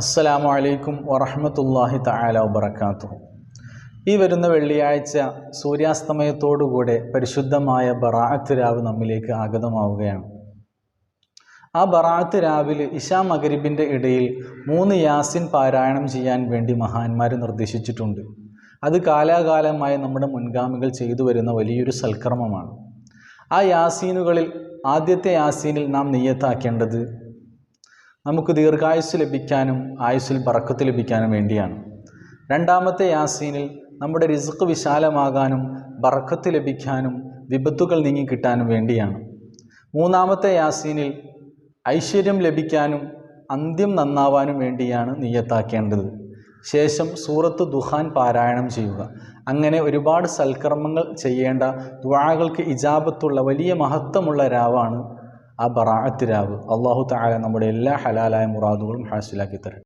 അസ്സലാമു അലൈക്കും വറഹമത്തല്ലാഹി തആല വബറകാതുഹു. ഈ വരുന്ന വെള്ളിയാഴ്ച സൂര്യാസ്തമയത്തോടുകൂടെ പരിശുദ്ധമായ ബറാഅത്ത് രാവ് നമ്മിലേക്ക് ആഗതമാവുകയാണ്. ആ ബറാഅത്ത് രാവിൽ ഇഷാ മകരിബിന്റെ ഇടയിൽ മൂന്ന് യാസിൻ പാരായണം ചെയ്യാൻ വേണ്ടി മഹാന്മാർ നിർദ്ദേശിച്ചിട്ടുണ്ട്. അത് കാലാകാലമായി നമ്മുടെ മുൻഗാമികൾ ചെയ്തു വരുന്ന വലിയൊരു സൽക്രമമാണ്. ആ യാസീനുകളിൽ ആദ്യത്തെ യാസീനിൽ നാം നെയ്യത്താക്കേണ്ടത് നമുക്ക് ദീർഘായുസ് ലഭിക്കാനും ആയുസ്സിൽ ബറക്കത്ത് ലഭിക്കാനും വേണ്ടിയാണ്. രണ്ടാമത്തെ യാസീനിൽ നമ്മുടെ റിസ്ക് വിശാലമാകാനും ബറക്കത്ത് ലഭിക്കാനും വിപത്തുകൾ നീങ്ങിക്കിട്ടാനും വേണ്ടിയാണ്. മൂന്നാമത്തെ യാസീനിൽ ഐശ്വര്യം ലഭിക്കാനും അന്ത്യം നന്നാവാനും വേണ്ടിയാണ് നീയത്താക്കേണ്ടത്. ശേഷം സൂറത്ത് ദുഹാൻ പാരായണം ചെയ്യുക. അങ്ങനെ ഒരുപാട് സൽക്കർമ്മങ്ങൾ ചെയ്യേണ്ട ദുഴകൾക്ക് ഇജാബത്തുള്ള വലിയ മഹത്വമുള്ള രാവാണ് ആ ബറാഅത്ത് രാവ്. അള്ളാഹു താല നമ്മുടെ എല്ലാ ഹലാലായ മുറാദുകളും ഹാസിലാക്കി തരും.